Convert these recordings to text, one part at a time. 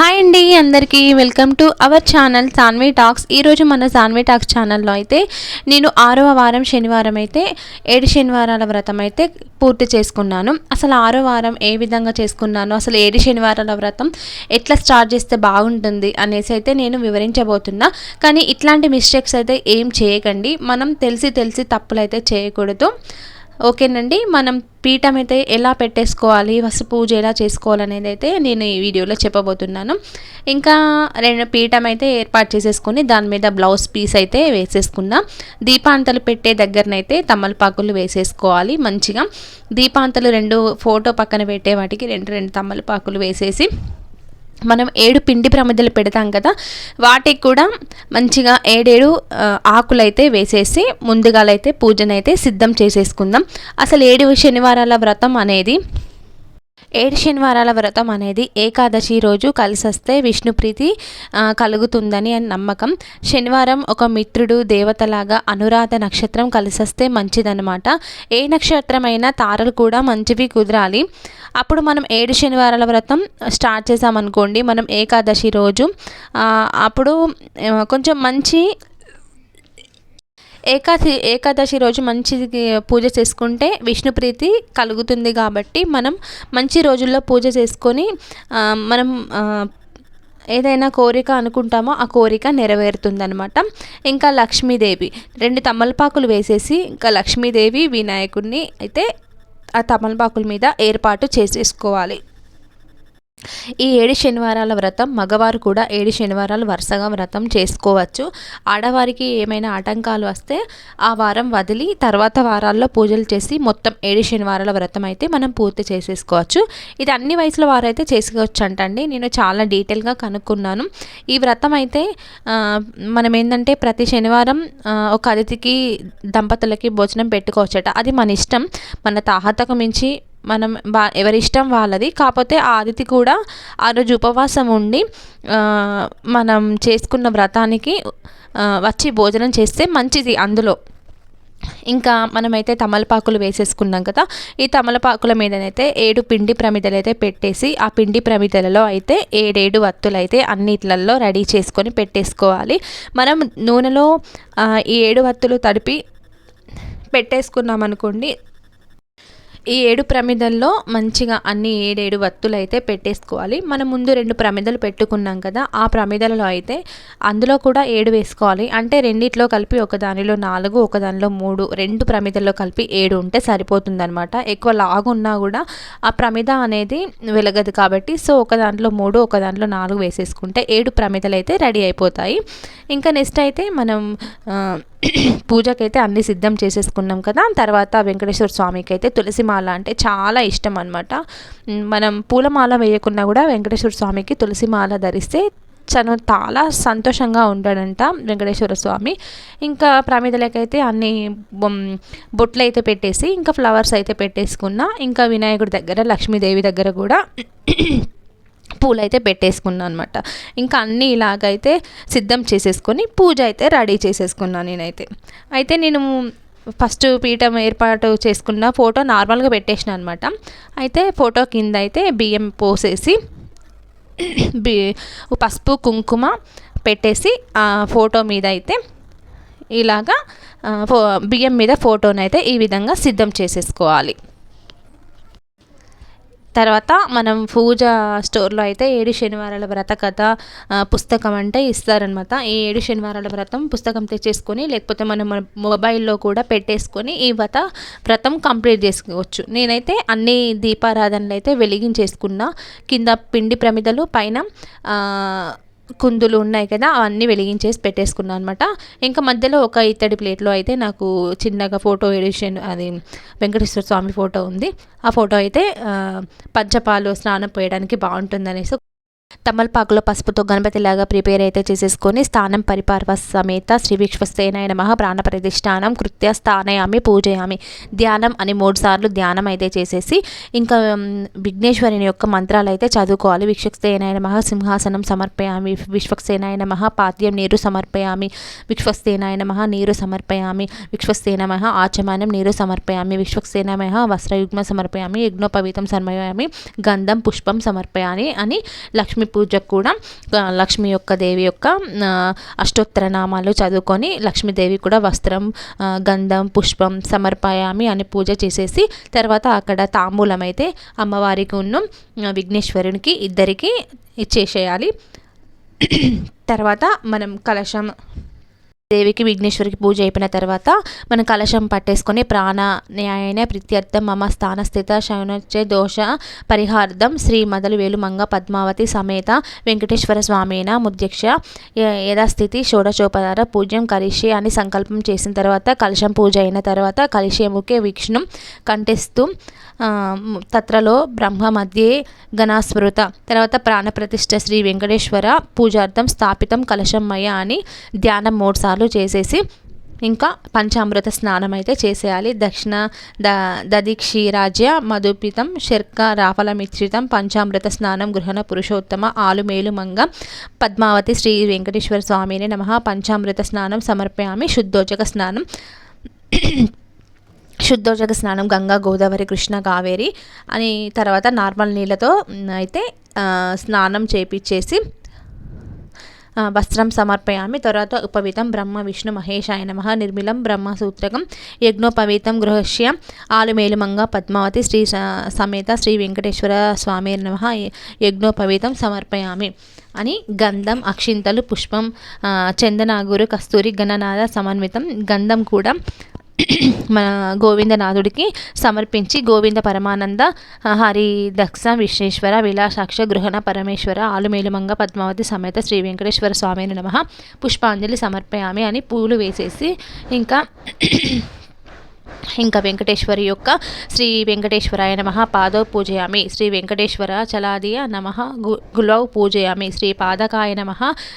Hi అండి అందరికీ welcome to our channel Saanvi talks ఈరోజు మన సాన్వి టాక్స్ ఛానల్లో అయితే నేను ఆరవ వారం శనివారం అయితే ఏడు శనివారాల వ్రతం అయితే పూర్తి చేసుకున్నాను. అసలు ఆరో వారం ఏ విధంగా చేసుకున్నాను? అసలు ఏడు శనివారాల వ్రతం ఎట్లా స్టార్ట్ చేస్తే బాగుంటుంది అనేసి అయితే నేను వివరించబోతున్నా. కానీ ఇట్లాంటి మిస్టేక్స్ అయితే ఏం చేయకండి. మనం తెలిసి తెలిసి తప్పులు అయితే చేయకూడదు. ఓకేనండి మనం పీఠం అయితే ఎలా పెట్టేసుకోవాలి ఫస్ట్ పూజ ఎలా చేసుకోవాలనేది అయితే నేను ఈ వీడియోలో చెప్పబోతున్నాను. ఇంకా రెండు పీఠం అయితే ఏర్పాటు చేసేసుకొని దాని మీద బ్లౌజ్ పీస్ అయితే వేసేసుకున్నా దీపాంతలు పెట్టే దగ్గరనైతే తమలపాకులు వేసేసుకోవాలి మంచిగా. దీపాంతలు రెండు ఫోటో పక్కన పెట్టే వాటికి రెండు రెండు తమలపాకులు వేసేసి మనం ఏడు పిండి ప్రమిదలు పెడతాం కదా వాటికి కూడా మంచిగా ఏడేడు ఆకులైతే వేసేసి ముందుగాలైతే పూజనైతే సిద్ధం చేసేసుకుందాం. అసలు ఏడు శనివారాల వ్రతం అనేది ఏడు శనివారాల వ్రతం అనేది ఏకాదశి రోజు కలిసి వస్తే విష్ణుప్రీతి కలుగుతుందని అని నమ్మకం. శనివారం ఒక మిత్రుడు దేవతలాగా అనురాధ నక్షత్రం కలిసి వస్తే మంచిదనమాట ఏ నక్షత్రం అయినా తారలు కూడా మంచివి కుదరాలి. అప్పుడు మనం ఏడు శనివారాల వ్రతం స్టార్ట్ చేసామనుకోండి మనం ఏకాదశి రోజు అప్పుడు కొంచెం మంచి ఏకాది ఏకాదశి రోజు మంచి పూజ చేసుకుంటే విష్ణుప్రీతి కలుగుతుంది కాబట్టి మనం మంచి రోజుల్లో పూజ చేసుకొని మనం ఏదైనా కోరిక అనుకుంటామో ఆ కోరిక నెరవేరుతుందనమాట ఇంకా లక్ష్మీదేవి రెండు తమలపాకులు వేసేసి ఇంకా లక్ష్మీదేవి వినాయకుడిని అయితే ఆ తమలపాకుల మీద ఏర్పాటు చేసేసుకోవాలి. ఈ ఏడు శనివారాల వ్రతం మగవారు కూడా ఏడు శనివారాలు వరుసగా వ్రతం చేసుకోవచ్చు. ఆడవారికి ఏమైనా ఆటంకాలు వస్తే ఆ వారం వదిలి తర్వాత వారాల్లో పూజలు చేసి మొత్తం ఏడు శనివారాల వ్రతం అయితే మనం పూర్తి చేసేసుకోవచ్చు. ఇది అన్ని వయసుల వారైతే చేసుకోవచ్చు అంటండి నేను చాలా డీటెయిల్గా కనుక్కున్నాను. ఈ వ్రతం అయితే మనం ఏంటంటే ప్రతి శనివారం ఒక అతిథికి దంపతులకి భోజనం పెట్టుకోవచ్చట. అది మన ఇష్టం. మన తాహతకు మించి మనం బా ఎవరిష్టం వాళ్ళది. కాకపోతే ఆ అతిథి కూడా ఆ రోజు ఉపవాసం ఉండి మనం చేసుకున్న వ్రతానికి వచ్చి భోజనం చేస్తే మంచిది అందులో. ఇంకా మనమైతే తమలపాకులు వేసేసుకున్నాం కదా ఈ తమలపాకుల మీదనైతే ఏడు పిండి ప్రమిదలు అయితే పెట్టేసి ఆ పిండి ప్రమిదలలో అయితే ఏడేడు వత్తులు అయితే అన్నిట్లలో రెడీ చేసుకొని పెట్టేసుకోవాలి. మనం నూనెలో ఈ ఏడు వత్తులు తడిపి పెట్టేసుకున్నాం అనుకోండి ఈ ఏడు ప్రమిదల్లో మంచిగా అన్ని ఏడేడు వత్తులు అయితే పెట్టేసుకోవాలి. మనం ముందు రెండు ప్రమిదలు పెట్టుకున్నాం కదా ఆ ప్రమిదలలో అయితే అందులో కూడా ఏడు వేసుకోవాలి. అంటే రెండిట్లో కలిపి ఒక దానిలో నాలుగు ఒక దానిలో మూడు రెండు ప్రమిదల్లో కలిపి ఏడు ఉంటే సరిపోతుందనమాట ఎక్కువ లాగున్నా కూడా ఆ ప్రమిద అనేది వెలగదు కాబట్టి సో ఒక దాంట్లో మూడు ఒక దాంట్లో నాలుగు వేసేసుకుంటే ఏడు ప్రమిదలు అయితే రెడీ అయిపోతాయి. ఇంకా నెక్స్ట్ అయితే మనం పూజకైతే అన్ని సిద్ధం చేసేసుకున్నాం కదా. తర్వాత వెంకటేశ్వర స్వామికి అయితే తులసి మాల అంటే చాలా ఇష్టం అనమాట మనం పూలమాల వేయకున్నా కూడా వెంకటేశ్వర స్వామికి తులసి మాల ధరిస్తే చను చాలా సంతోషంగా ఉంటాడంట వెంకటేశ్వర స్వామి. ఇంకా ప్రమిదలకైతే అన్ని బొట్లు అయితే పెట్టేసి ఇంకా ఫ్లవర్స్ అయితే పెట్టేసుకున్నా ఇంకా వినాయకుడి దగ్గర లక్ష్మీదేవి దగ్గర కూడా పూలు అయితే పెట్టేసుకున్నాను అనమాట ఇంకా అన్నీ ఇలాగైతే సిద్ధం చేసేసుకొని పూజ అయితే రెడీ చేసేసుకున్నాను నేనైతే. అయితే నేను ఫస్ట్ పీఠం ఏర్పాటు చేసుకున్న ఫోటో నార్మల్గా పెట్టేసిన అనమాట అయితే ఫోటో కింద అయితే బియ్యం పోసేసి బి పసుపు కుంకుమ పెట్టేసి ఆ ఫోటో మీద అయితే ఇలాగా బియ్యం మీద ఫోటోనైతే ఈ విధంగా సిద్ధం చేసేసుకోవాలి. తర్వాత మనం పూజ స్టోర్లో అయితే ఏడు శనివారాల వ్రత కథ పుస్తకం అంటే ఇస్తారనమాట ఈ ఏడు శనివారాల వ్రతం పుస్తకం తెచ్చేసుకొని లేకపోతే మనం మొబైల్లో కూడా పెట్టేసుకొని ఈ వ్రత వ్రతం కంప్లీట్ చేసుకోవచ్చు. నేనైతే అన్ని దీపారాధనలు అయితే వెలిగించేసుకున్నా. కింద పిండి ప్రమిదలు పైన కుందులు ఉన్నాయి కదా అవన్నీ వెలిగించేసి పెట్టేసుకున్నాను అనమాట ఇంకా మధ్యలో ఒక ఇత్తడి ప్లేట్లో అయితే నాకు చిన్నగా ఫోటో ఎడిషన్ అది వెంకటేశ్వర స్వామి ఫోటో ఉంది. ఆ ఫోటో అయితే పంచపాలు స్నానం పోయడానికి బాగుంటుందనేసి తమలపాకులో పసుపుతో గణపతిలాగా ప్రిపేర్ అయితే చేసేసుకొని స్థానం పరిపార్వ సమేత శ్రీ విశ్వసేనాయ నమ ప్రాణ ప్రతిష్టానం కృత్య స్థానయామి పూజయామి. ధ్యానం అని మూడు సార్లు ధ్యానం అయితే చేసేసి ఇంకా విఘ్నేశ్వరుని యొక్క మంత్రాలు అయితే చదువుకోవాలి. విశ్వక్సేనాయ నమ సింహాసనం సమర్పయామి. విశ్వక్సేనాయ నమ పాద్యం నీరు సమర్పయామి. విశ్వక్సేనాయ నమ నీరు సమర్పయామి. విశ్వక్సేన ఆచమానం నీరు సమర్పయామి. విశ్వక్సేనమయ వస్త్రయుగ్మ సమర్పయామి. యజ్ఞోపవీతం సమర్పయామి. గంధం పుష్పం సమర్పయామి అని లక్ష్మీ లక్ష్మీ పూజకు కూడా లక్ష్మి యొక్క దేవి యొక్క అష్టోత్తర నామాలు చదువుకొని లక్ష్మీదేవి కూడా వస్త్రం గంధం పుష్పం సమర్పయామి అని పూజ చేసేసి తర్వాత అక్కడ తాంబూలం అయితే అమ్మవారికి ఉన్న విఘ్నేశ్వరునికి ఇద్దరికి ఇచ్చేసేయాలి తర్వాత మనం కలశం దేవికి విఘ్నేశ్వరికి పూజ అయిపోయిన తర్వాత మనం కలశం పట్టేసుకొని ప్రాణ న్యాయన ప్రీత్యర్థం మమ స్థానస్థిత శౌనచే దోష పరిహార్థం శ్రీ మదలు వేలుమంగ పద్మావతి సమేత వెంకటేశ్వర స్వామిన ముద్యక్ష యథాస్థితి షోడచోపదార పూజ్యం కలిషి అని సంకల్పం చేసిన తర్వాత కలశం పూజ అయిన తర్వాత కలిషేముకే వీక్షణం కంఠిస్తూ తత్రలో బ్రహ్మ మధ్యే గణాస్మృత తర్వాత ప్రాణప్రతిష్ఠ శ్రీ వెంకటేశ్వర పూజార్థం స్థాపితం కలశమ్మయ్య అని ధ్యానం మూడుసార్లు సార్లు చేసేసి ఇంకా పంచామృత స్నానం అయితే చేసేయాలి. దక్షిణ ద దదిక్షీరాజ్య మధుపితం శర్క రాఫలమిశ్రితం పంచామృత స్నానం గృహణ పురుషోత్తమ ఆలుమేలు మంగ పద్మావతి శ్రీ వెంకటేశ్వర స్వామిని నమ. పంచామృత స్నానం సమర్పయామి. శుద్ధోచక స్నానం. శుద్ధోజక స్నానం గంగా గోదావరి కృష్ణ కావేరి అని తర్వాత నార్మల్ నీళ్ళతో అయితే స్నానం చేపించేసి వస్త్రం సమర్పయామి. తర్వాత ఉపవితం బ్రహ్మ విష్ణు మహేశాయ నమ. నిర్మిలం బ్రహ్మసూత్రకం యజ్ఞోపవీతం గృహస్య. ఆలుమేలుమంగ పద్మావతి. శ్రీ సమేత శ్రీ వెంకటేశ్వర స్వామి నమ. యజ్ఞోపవీతం సమర్పయామి. అని గంధం అక్షింతలు పుష్పం చందనాగురు కస్తూరి గణనాద సమన్వితం. గంధం కూడా మన గోవిందనాథుడికి సమర్పించి గోవింద పరమానంద హరి దక్ష విశ్వేశ్వర విలాసాక్ష గృహణ పరమేశ్వర ఆలుమేలుమంగ పద్మావతి సమేత శ్రీ వెంకటేశ్వర స్వామిని నమ. పుష్పాంజలి సమర్పయామి అని పూలు వేసేసి ఇంకా ఇంకా వెంకటేశ్వరి యొక్క శ్రీ వెంకటేశ్వరాయ నమ పాదవ పూజయామి. శ్రీ వెంకటేశ్వర చలాదియ నమ గులౌ పూజయామి. శ్రీ పాదకాయ నమ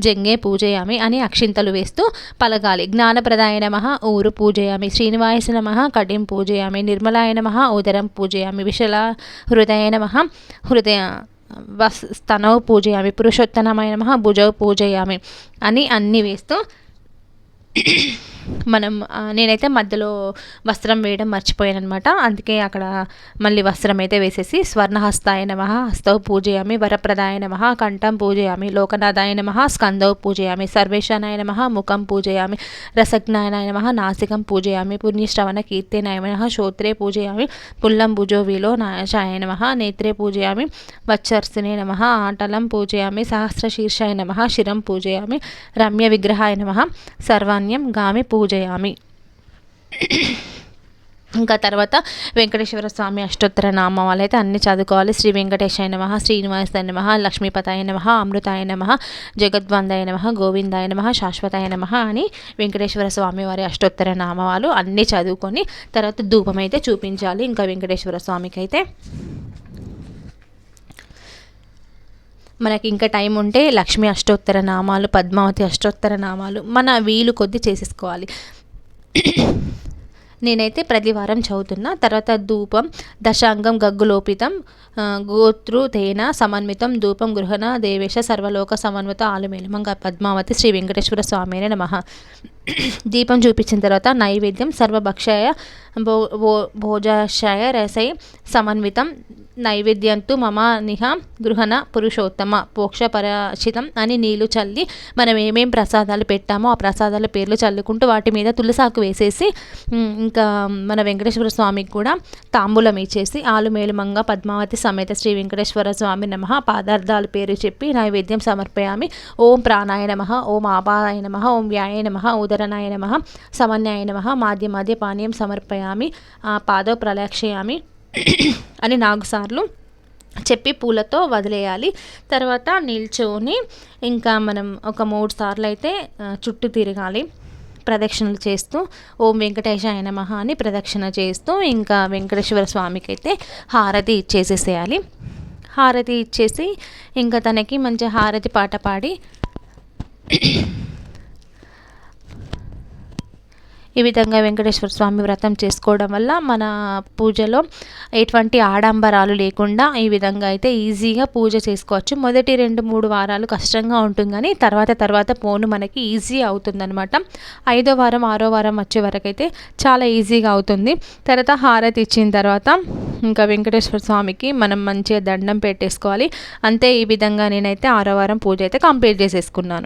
జంగే పూజయామి అని అక్షింతలు వేస్తూ పలగాలి జ్ఞానప్రదాయ నమ ఊరు పూజయామి. శ్రీనివాస నమ కటిం పూజయామి. నిర్మలాయ నమ ఉదరం పూజయామి. విశల హృదయ నమ హృదయ వస్ స్తనవు పూజయామి. పురుషోత్తనమైన నమ భుజవు పూజయామి అని అన్నీ వేస్తూ మనం నేనైతే మధ్యలో వస్త్రం వేయడం మర్చిపోయాను అనమాట అందుకే అక్కడ మళ్ళీ వస్త్రం అయితే వేసేసి స్వర్ణహస్తాయ నమ హస్తౌ పూజయామి వరప్రదాయ నమ కంఠం పూజయామి లోకనాథాయ నమ స్కందౌ పూజయామి సర్వేశానాయ నమ ముఖం పూజయామి రసజ్ఞానాయ నమ నాసికం పూజయామి పుణ్యశ్రవణ కీర్తినాయ నమ శ్రోత్రే పూజయామి పుల్లం భుజోవిలో నాశాయ నమ నేత్రే పూజయామి వచ్చర్సినే నమ ఆటలం పూజయామి సహస్రశీర్షాయ నమ శిరం పూజయామి రమ్య విగ్రహాయ నమ సర్వాణ్యం గామి పూజయామి. ఇంకా తర్వాత వెంకటేశ్వర స్వామి అష్టోత్తర నామాలు అయితే అన్ని చదువుకోవాలి. శ్రీ వెంకటేశాయ నమ శ్రీనివాసాయ నమ లక్ష్మీపతాయ నమ అమృతాయ నమ జగద్వందాయ నమ గోవిందాయ నమ శాశ్వతాయ నమ అని వెంకటేశ్వర స్వామి వారి అష్టోత్తర నామాలు అన్నీ చదువుకొని తర్వాత ధూపం అయితే చూపించాలి. ఇంకా వెంకటేశ్వర స్వామికి అయితే మనకి ఇంకా టైం ఉంటే లక్ష్మీ అష్టోత్తర నామాలు పద్మావతి అష్టోత్తర నామాలు మన వీలు కొద్ది చేసేసుకోవాలి. నేనైతే ప్రతి వారం చదువుతున్నా. తర్వాత ధూపం దశాంగం గగ్గులోపితం గోతృ తేన సమన్వితం ధూపం గృహణ దేవేశ సర్వలోక సమన్విత ఆలుమేలమంగ పద్మావతి శ్రీ వెంకటేశ్వర స్వామి నమ. దీపం చూపించిన తర్వాత నైవేద్యం సర్వభక్షయ భో భో భోజాశయ రసై సమన్వితం నైవేద్యంతో మమ నిహ గృహణ పురుషోత్తమ పరాచితం అని నీళ్ళు చల్లి మనం ఏమేం ప్రసాదాలు పెట్టామో ఆ ప్రసాదాల పేర్లు చల్లుకుంటూ వాటి మీద తులసాకు వేసేసి ఇంకా మన వెంకటేశ్వర స్వామికి కూడా తాంబూలం ఇచ్చేసి ఆలుమేలుమంగ పద్మావతి సమేత శ్రీ వెంకటేశ్వర స్వామి నమ పదార్థాల పేరు చెప్పి నైవేద్యం సమర్పయామి. ఓం ప్రాణాయ నమ ఓం ఆపాయ నమ ఓం వ్యాయ నమ ఉదరనాయ నమ సమన్యాయ నమ మాధ్య మాధ్య పానీయం సమర్పయామి పాదవ ప్రలక్షయామి అని నాలుగు సార్లు చెప్పి పూలతో వదిలేయాలి. తర్వాత నిల్చొని ఇంకా మనం ఒక మూడు సార్లు అయితే చుట్టూ తిరగాలి. ప్రదక్షిణలు చేస్తూ ఓం వెంకటేశ్వ ఆయన మహా అని ప్రదక్షిణ చేస్తూ ఇంకా వెంకటేశ్వర స్వామికి అయితే హారతి ఇచ్చేసేసేయాలి. హారతి ఇచ్చేసి ఇంకా తనకి మంచి హారతి పాట పాడి ఈ విధంగా వెంకటేశ్వర స్వామి వ్రతం చేసుకోవడం వల్ల మన పూజలో ఎటువంటి ఆడంబరాలు లేకుండా ఈ విధంగా అయితే ఈజీగా పూజ చేసుకోవచ్చు. మొదటి రెండు మూడు వారాలు కష్టంగా ఉంటుంది కానీ తర్వాత తర్వాత పోను మనకి ఈజీ అవుతుందన్నమాట. ఐదో వారం ఆరో వారం వచ్చే వరకు అయితే చాలా ఈజీగా అవుతుంది. తర్వాత హారతి ఇచ్చిన తర్వాత ఇంకా వెంకటేశ్వర స్వామికి మనం మంచిగా దండం పెట్టేసుకోవాలి. అంతే ఈ విధంగా నేనైతే ఆరో వారం పూజ అయితే కంప్లీట్ చేసేసుకున్నాను.